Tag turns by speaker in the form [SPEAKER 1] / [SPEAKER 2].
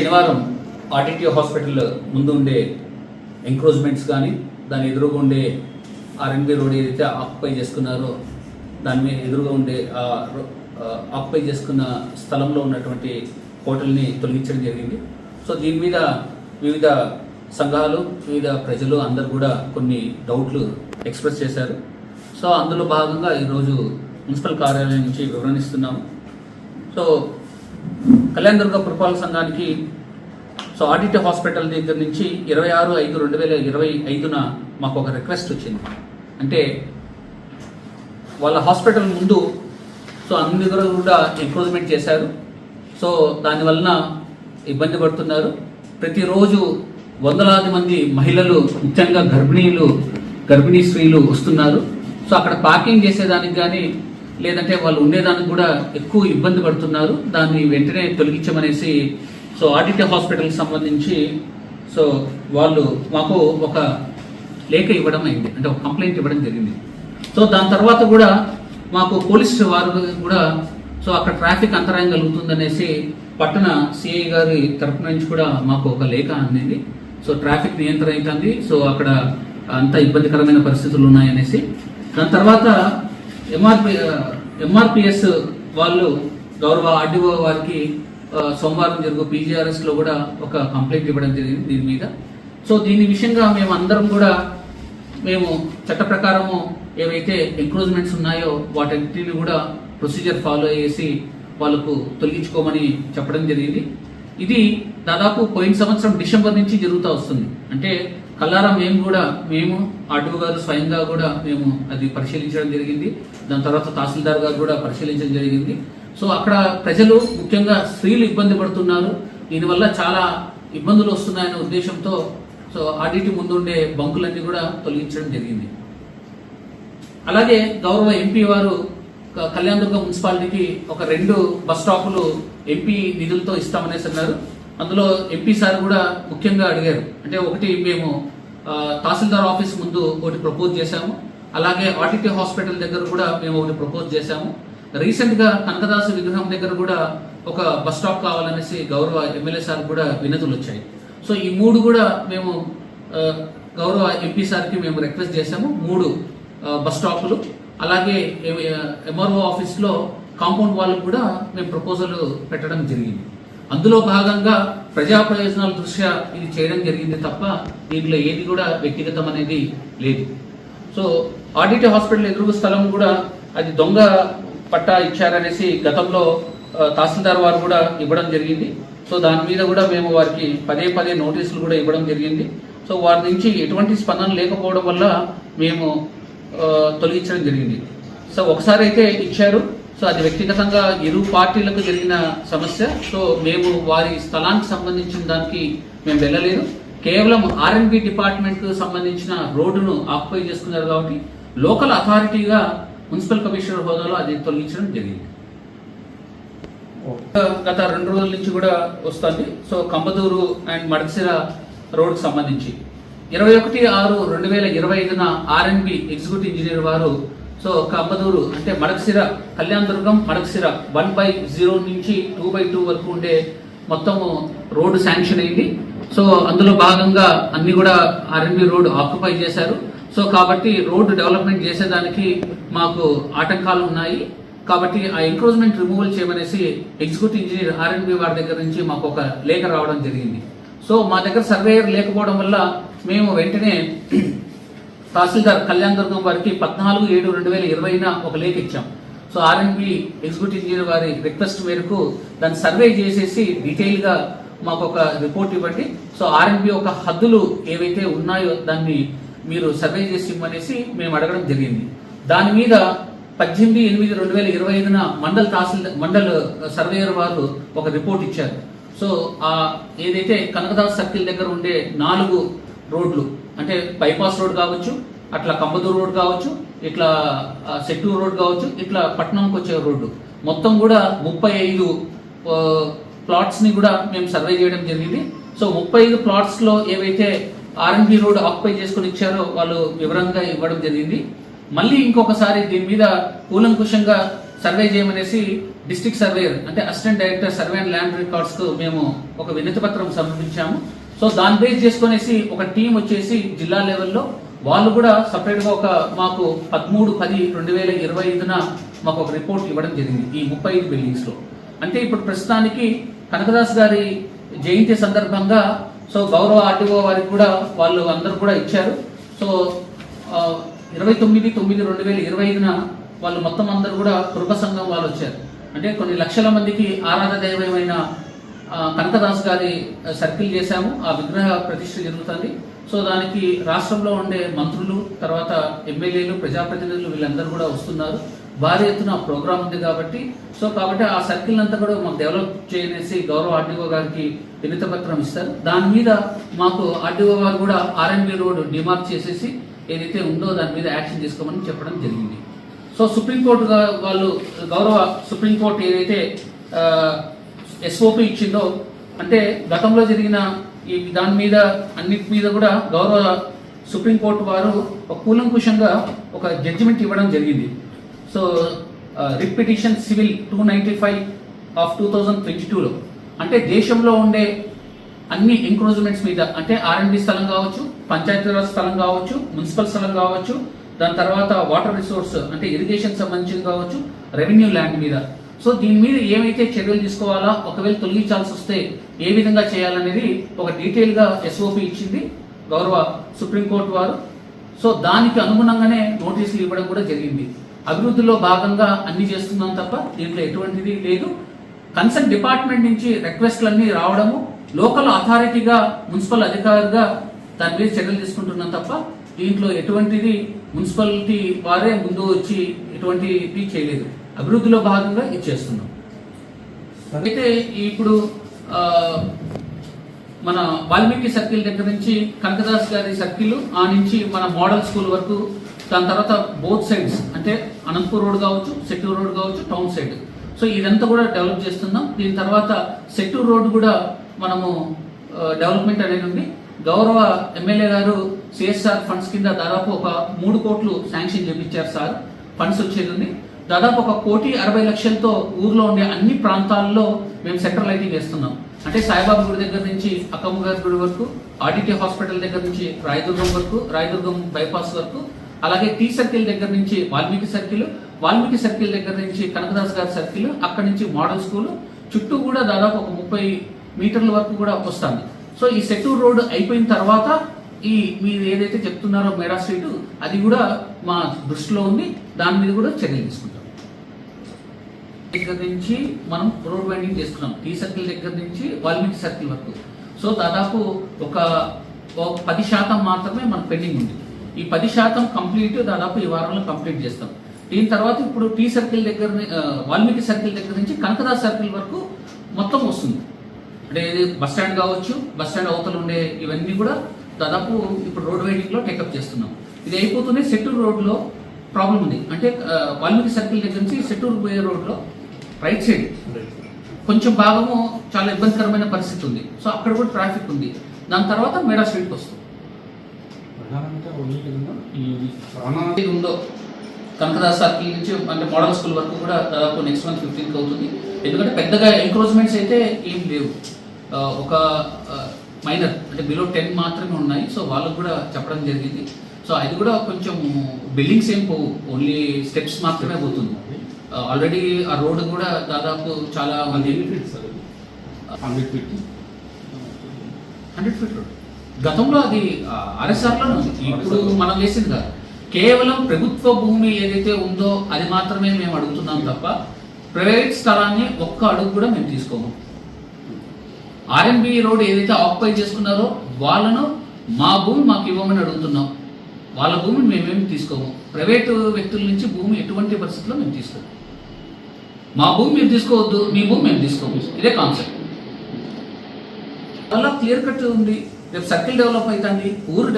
[SPEAKER 1] శనివారం RTT hospital ముందు ఉండే ఎంక్రోజ్మెంట్స్ కానీ దాని ఎదురుగా ఉండే ఆర్ఎన్బి రోడ్ ఏదైతే ఆక్యుపై చేసుకున్నారో దాని మీద ఎదురుగా ఉండే రో- ఆక్యుపై చేసుకున్న స్థలంలో ఉన్నటువంటి హోటల్ని తొలగించడం జరిగింది. సో దీని మీద వివిధ సంఘాలు వివిధ ప్రజలు అందరు కూడా కొన్ని డౌట్లు ఎక్స్ప్రెస్ చేశారు. సో అందులో భాగంగా ఈరోజు మున్సిపల్ కార్యాలయం నుంచి వివరణిస్తున్నాము సో కళ్యాణ్ దుర్గ పురపాలక సంఘానికి సో ఆడిట్ హాస్పిటల్ దగ్గర నుంచి ఇరవై ఆరు ఐదు రెండు వేల ఇరవై ఐదున మాకు ఒక రిక్వెస్ట్ వచ్చింది. అంటే వాళ్ళ హాస్పిటల్ ముందు సో అన్ని దగ్గర కూడా ఎంక్రోజ్మెంట్ చేశారు. సో దానివలన ఇబ్బంది పడుతున్నారు. ప్రతిరోజు వందలాది మంది మహిళలు ముఖ్యంగా గర్భిణీలు గర్భిణీ స్త్రీలు వస్తున్నారు. సో అక్కడ పార్కింగ్ చేసేదానికి కానీ లేదంటే వాళ్ళు ఉండేదానికి కూడా ఎక్కువ ఇబ్బంది పడుతున్నారు. దాన్ని వెంటనే తొలగించమనేసి సో ఆదిత్య హాస్పిటల్కి సంబంధించి సో వాళ్ళు మాకు ఒక లేఖ ఇవ్వడం అయింది. అంటే ఒక కంప్లైంట్ ఇవ్వడం జరిగింది. సో దాని తర్వాత కూడా మాకు పోలీస్ వారు కూడా సో అక్కడ ట్రాఫిక్ అంతరాయం కలుగుతుందనేసి పట్టణ సిఐ గారి తరపు నుంచి కూడా మాకు ఒక లేఖ అందింది. సో ట్రాఫిక్ నియంత్రణ అవుతుంది సో అక్కడ అంత ఇబ్బందికరమైన పరిస్థితులు ఉన్నాయనేసి దాని తర్వాత ఎంఆర్పి ఎంఆర్పిఎస్ వాళ్ళు గౌరవ ఆర్డీఓ వారికి సోమవారం జరుగు పీజీఆర్ఎస్లో కూడా ఒక కంప్లైంట్ ఇవ్వడం జరిగింది దీని మీద. సో దీని విషయంగా మేము అందరం కూడా మేము చట్ట ప్రకారము ఏవైతే ఎంక్రోజ్మెంట్స్ ఉన్నాయో వాటన్నిటిని కూడా ప్రొసీజర్ ఫాలో చేసి వాళ్ళకు తొలగించుకోమని చెప్పడం జరిగింది. ఇది దాదాపు పోయిన సంవత్సరం డిసెంబర్ నుంచి జరుగుతూ వస్తుంది. అంటే కల్లారా మేము కూడా మేము ఆటో గారు స్వయంగా కూడా మేము అది పరిశీలించడం జరిగింది. దాని తర్వాత తహసీల్దార్ గారు కూడా పరిశీలించడం జరిగింది. సో అక్కడ ప్రజలు ముఖ్యంగా స్త్రీలు ఇబ్బంది పడుతున్నారు. దీనివల్ల చాలా ఇబ్బందులు వస్తున్నాయనే ఉద్దేశంతో సో ఆడిటి ముందుండే బంకులన్నీ కూడా తొలగించడం జరిగింది. అలాగే గౌరవ ఎంపీ వారు క- కళ్యాణదుర్గ మున్సిపాలిటీకి ఒక రెండు బస్ స్టాపులు ఎంపీ నిధులతో ఇస్తామనేసి అన్నారు. అందులో ఎంపీ సార్ కూడా ముఖ్యంగా అడిగారు. అంటే ఒకటి మేము తహసీల్దార్ ఆఫీస్ ముందు ఒకటి ప్రపోజ్ చేశాము. అలాగే ఆర్టీటీ హాస్పిటల్ దగ్గర కూడా మేము ఒకటి ప్రపోజ్ చేశాము. రీసెంట్గా కనకదాసు విగ్రహం దగ్గర కూడా ఒక బస్ స్టాప్ కావాలనేసి గౌరవ ఎమ్మెల్యే సార్ కూడా వినతులు వచ్చాయి. సో ఈ మూడు కూడా మేము గౌరవ ఎంపీ సార్కి మేము రిక్వెస్ట్ చేశాము. మూడు బస్ స్టాపులు. అలాగే ఎంఆర్ఓ ఆఫీస్లో కాంపౌండ్ వాళ్ళకు కూడా మేము ప్రపోజల్ పెట్టడం జరిగింది. అందులో భాగంగా ప్రజా ప్రయోజనాల దృష్ట్యా ఇది చేయడం జరిగింది తప్ప దీంట్లో ఏది కూడా వ్యక్తిగతం అనేది లేదు. సో ఆడిట్ హాస్పిటల్ ఎదురుగు స్థలం కూడా అది దొంగ పట్టా ఇచ్చారనేసి గతంలో తహసీల్దార్ వారు కూడా ఇవ్వడం జరిగింది. సో దాని మీద కూడా మేము వారికి పదే పదే నోటీసులు కూడా ఇవ్వడం జరిగింది. సో వారి నుంచి ఎటువంటి స్పందన లేకపోవడం వల్ల మేము తొలగించడం జరిగింది. సో ఒకసారి అయితే ఇచ్చారు. సో అది వ్యక్తిగతంగా ఇరు పార్టీలకు జరిగిన సమస్య. సో మేము వారి స్థలానికి సంబంధించిన దానికి మేము వెళ్ళలేదు. కేవలం ఆర్ఎన్బి డిపార్ట్మెంట్కు సంబంధించిన రోడ్డును ఆక్యుపై చేసుకున్నారు కాబట్టి లోకల్ అథారిటీగా మున్సిపల్ కమిషనర్ హోదాలో అది తొలగించడం జరిగింది. గత రెండు రోజుల నుంచి కూడా వస్తుంది. సో కంబదూరు అండ్ మడకసిర రోడ్కి సంబంధించి. ఇరవై ఒకటి ఆరు రెండు వేల ఇరవై ఐదున ఆర్ఎన్బి ఎగ్జిక్యూటివ్ ఇంజనీర్ వారు సో కంబదూరు అంటే Madakasira Kalyanadurgam Madakasira one by zero నుంచి టూ బై టూ వరకు ఉండే మొత్తము రోడ్డు శాంక్షన్ అయింది. సో అందులో భాగంగా అన్ని కూడా ఆర్ఎన్బి రోడ్ ఆక్యుపై చేశారు. సో కాబట్టి రోడ్డు డెవలప్మెంట్ చేసేదానికి మాకు ఆటంకాలు ఉన్నాయి. కాబట్టి ఆ ఎంక్రోచ్మెంట్ రిమూవల్ చేయమనేసి ఎగ్జిక్యూటివ్ ఇంజనీర్ ఆర్ఎన్బి వారి దగ్గర నుంచి మాకు ఒక లేఖ రావడం జరిగింది. సో మా దగ్గర సర్వేయర్ లేకపోవడం వల్ల మేము వెంటనే తహసీల్దార్ కళ్యాణ్ దుర్గం వారికి పద్నాలుగు ఏడు రెండు వేల ఇరవైన ఒక లేఖ ఇచ్చాం. సో ఆర్ఎన్బి ఎగ్జిక్యూటివ్ ఇంజనీర్ వారి రిక్వెస్ట్ మేరకు దాన్ని సర్వే చేసేసి డీటెయిల్గా మాకు ఒక రిపోర్ట్ ఇవ్వండి. సో ఆర్ఎన్బి ఒక హద్దులు ఏవైతే ఉన్నాయో దాన్ని మీరు సర్వే చేసి ఇవ్వమనేసి మేము అడగడం జరిగింది. దాని మీద పద్దెనిమిది ఎనిమిది రెండు వేల ఇరవై ఐదున మండల్ తహసీల్ మండల్ సర్వేయర్ వారు ఒక రిపోర్ట్ ఇచ్చారు. సో ఆ ఏదైతే కనకదాస్ సర్కిల్ దగ్గర ఉండే నాలుగు రోడ్లు అంటే బైపాస్ రోడ్ కావచ్చు అట్లా కంబదూరు రోడ్ కావచ్చు ఇట్లా సెట్టూరు రోడ్ కావచ్చు ఇట్లా పట్టణంకి వచ్చే రోడ్డు. మొత్తం కూడా ముప్పై ఐదు ప్లాట్స్ని కూడా మేము సర్వే చేయడం జరిగింది. సో ముప్పై ఐదు ప్లాట్స్లో ఏవైతే ఆర్ఎన్బి రోడ్ ఆక్యుపై చేసుకుని ఇచ్చారో వాళ్ళు వివరంగా ఇవ్వడం జరిగింది. మళ్ళీ ఇంకొకసారి దీని మీద కూలంకుషంగా సర్వే చేయమనేసి డిస్ట్రిక్ట్ సర్వేయర్ అంటే assistant director survey and land రికార్డ్స్కు మేము ఒక వినతి పత్రం సమర్పించాము. సో దాన్ని బేస్ చేసుకునేసి ఒక టీం వచ్చేసి జిల్లా లెవెల్లో వాళ్ళు కూడా సపరేట్గా ఒక మాకు పదమూడు పది రెండు వేల ఇరవై ఐదున మాకు ఒక రిపోర్ట్ ఇవ్వడం జరిగింది ఈ ముప్పై ఐదు బిల్డింగ్స్లో అంటే ఇప్పుడు ప్రస్తుతానికి కనకదాస్ గారి జయంతి సందర్భంగా సో గౌరవ ఆర్టీఓ వారికి కూడా వాళ్ళు అందరూ కూడా ఇచ్చారు. సో ఇరవై తొమ్మిది తొమ్మిది రెండు వేల ఇరవై ఐదున వాళ్ళు మొత్తం అందరూ కూడా కృప సంఘం వాళ్ళు వచ్చారు. అంటే కొన్ని లక్షల మందికి ఆరాధ దైవమైన కనకదాస్ గారి సర్కిల్ చేశాము. ఆ విగ్రహ ప్రతిష్ఠ జరుగుతుంది. సో దానికి రాష్ట్రంలో ఉండే మంత్రులు తర్వాత ఎమ్మెల్యేలు ప్రజాప్రతినిధులు వీళ్ళందరూ కూడా వస్తున్నారు. భారీ ఎత్తున ప్రోగ్రామ్ ఉంది కాబట్టి. సో కాబట్టి ఆ సర్కిల్ అంతా కూడా మాకు డెవలప్ చేయనేసి గౌరవ ఆర్డీఓ గారికి వినతి పత్రం ఇస్తారు. దాని మీద మాకు ఆర్డీఓ గారు కూడా ఆర్ఎన్బి రోడ్ డిమార్క్ చేసేసి ఏదైతే ఉందో దాని మీద యాక్షన్ తీసుకోమని చెప్పడం జరిగింది. సో సుప్రీంకోర్టు వాళ్ళు గౌరవ సుప్రీంకోర్టు ఏదైతే ఎస్ఓపి ఇచ్చిందో అంటే గతంలో జరిగిన ఈ దాని మీద అన్నిటి మీద కూడా గౌరవ సుప్రీంకోర్టు వారు ఒక కూలంకుషంగా ఒక జడ్జిమెంట్ ఇవ్వడం జరిగింది. So repetition civil two ninety five of two thousand twenty టూలో అంటే దేశంలో ఉండే అన్ని ఎంక్రోచ్మెంట్స్ మీద అంటే ఆర్ఎండ్బి స్థలం కావచ్చు పంచాయతీరాజ్ స్థలం కావచ్చు మున్సిపల్ స్థలం కావచ్చు దాని తర్వాత వాటర్ రిసోర్స్ అంటే ఇరిగేషన్ సంబంధించింది కావచ్చు రెవెన్యూ ల్యాండ్ మీద. సో దీని మీద ఏమైతే చర్యలు తీసుకోవాలా ఒకవేళ తొలగించాల్సి వస్తే ఏ విధంగా చేయాలనేది ఒక డీటెయిల్గా ఎస్ఓపి ఇచ్చింది గౌరవ సుప్రీంకోర్టు వారు. సో దానికి అనుగుణంగానే నోటీసులు ఇవ్వడం కూడా జరిగింది. అభివృద్ధిలో భాగంగా అన్ని చేస్తున్నాం తప్ప దీంట్లో ఎటువంటిది లేదు. కన్సర్న్ డిపార్ట్మెంట్ నుంచి రిక్వెస్ట్లన్నీ రావడము లోకల్ అథారిటీగా మున్సిపల్ అధికారిగా దాని మీద చర్యలు తీసుకుంటున్నాం తప్ప దీంట్లో ఎటువంటిది మున్సిపాలిటీ వారే ముందు వచ్చి ఎటువంటిది చేయలేదు. అభివృద్ధిలో భాగంగా ఇది చేస్తున్నాం. అయితే ఇప్పుడు మన వాల్మీకి సర్కిల్ దగ్గర నుంచి కనకదాస్ గారి సర్కిల్ ఆ నుంచి మన మోడల్ స్కూల్ వరకు దాని తర్వాత బోత్ సైడ్స్ అంటే అనంతపూర్ రోడ్ కావచ్చు సెట్టూర్ రోడ్ కావచ్చు టౌన్ సైడ్. సో ఇదంతా కూడా డెవలప్ చేస్తున్నాం. దీని తర్వాత సెట్టూర్ రోడ్ కూడా మనము డెవలప్మెంట్ అనేది ఉంది. గౌరవ ఎమ్మెల్యే గారు సిఎస్ఆర్ ఫండ్స్ కింద దాదాపు ఒక మూడు కోట్లు శాంక్షన్ చేపించారు సార్. ఫండ్స్ వచ్చేది ఉంది. దాదాపు ఒక కోటి అరవై లక్షలతో ఊర్లో ఉండే అన్ని ప్రాంతాల్లో మేము సెంట్రల్ లైటింగ్ వేస్తున్నాం. అంటే సాయిబాబా గుడి దగ్గర నుంచి అక్కమ్మ గారి గుడి వరకు ఆర్టీటీ హాస్పిటల్ దగ్గర నుంచి రాయదుర్గం వరకు రాయదుర్గం బైపాస్ వరకు అలాగే టీ సర్కిల్ దగ్గర నుంచి వాల్మీకి సర్కిల్ వాల్మీకి సర్కిల్ దగ్గర నుంచి కనకదాస్ గారి సర్కిల్ అక్కడ నుంచి మోడల్ స్కూల్ చుట్టూ కూడా దాదాపు ఒక ముప్పై మీటర్ల వరకు కూడా వస్తుంది. సో ఈ సెట్టూర్ రోడ్ అయిపోయిన తర్వాత ఈ మీరు ఏదైతే చెప్తున్నారో మెరా స్ట్రీట్ అది కూడా మా దృష్టిలో ఉంది. దాని మీద కూడా చర్యలు తీసుకుంటాం. దగ్గర నుంచి మనం రోడ్ బైండింగ్ చేసుకున్నాం టీ సర్కిల్ దగ్గర నుంచి వాల్మీకి సర్కిల్ వరకు. సో దాదాపు ఒక పది శాతం మాత్రమే మన పెండింగ్ ఉంది. ఈ పది శాతం కంప్లీట్ దాదాపు ఈ వారంలో కంప్లీట్ చేస్తాం. దీని తర్వాత ఇప్పుడు టీ సర్కిల్ దగ్గర వాల్మీకి సర్కిల్ దగ్గర నుంచి కనకదాస్ సర్కిల్ వరకు మొత్తం వస్తుంది. అంటే బస్ స్టాండ్ కావచ్చు బస్ స్టాండ్ అవతల ఉండే ఇవన్నీ కూడా దాదాపు ఇప్పుడు రోడ్ వైడింగ్లో టేకప్ చేస్తున్నాం. ఇది అయిపోతూనే సెట్టూర్ రోడ్లో ప్రాబ్లం ఉంది. అంటే వాల్మీకి సర్కిల్ దగ్గర నుంచి సెట్టూర్ పోయే రోడ్లో రైట్ సైడ్ కొంచెం భాగము చాలా ఇబ్బందికరమైన పరిస్థితి ఉంది. సో అక్కడ కూడా ట్రాఫిక్ ఉంది. దాని తర్వాత మేడా స్ట్రీట్కి వస్తుంది ఉందో? కనకదాస్ సర్కిల్ నుంచి అంటే మోడల్ స్కూల్ వరకు కూడా దాదాపు నెక్స్ట్ మంత్ ఫిఫ్టీన్త్ అవుతుంది. ఎందుకంటే పెద్దగా ఎంక్రోచ్మెంట్స్ అయితే ఏం లేవు. ఒక మైనర్ అంటే బిలో టెన్ మాత్రమే ఉన్నాయి. సో వాళ్ళకు కూడా చెప్పడం జరిగింది. సో అది కూడా కొంచెం బిల్డింగ్స్ ఏం పోవు. ఓన్లీ స్టెప్స్ మాత్రమే పోతుంది. ఆల్రెడీ ఆ రోడ్ కూడా దాదాపు చాలా మంది
[SPEAKER 2] hundred feet
[SPEAKER 1] hundred feet road గతంలో అది ఆర్ఎస్ఆర్లో ఇప్పుడు మనం వేసింది కాదు. కేవలం ప్రభుత్వ భూమి ఏదైతే ఉందో అది మాత్రమే మేము అడుగుతున్నాం తప్ప ప్రైవేట్ స్థలాన్ని ఒక్క అడుగు కూడా మేము తీసుకోము. ఆర్ఎన్బి రోడ్ ఏదైతే ఆక్యుపై చేసుకున్నారో వాళ్ళను మా భూమి మాకు ఇవ్వమని అడుగుతున్నాం. వాళ్ళ భూమిని మేమేమి తీసుకోము. ప్రైవేటు వ్యక్తుల నుంచి భూమి ఎటువంటి పరిస్థితుల్లో మేము తీసుకోము. మా భూమి మీరు తీసుకోవద్దు మీ భూమి మేము తీసుకోము. ఇదే కాన్సెప్ట్ అలా క్లియర్ కట్ ఉంది. రేపు సర్కిల్ డెవలప్ అవుతుంది ఊరు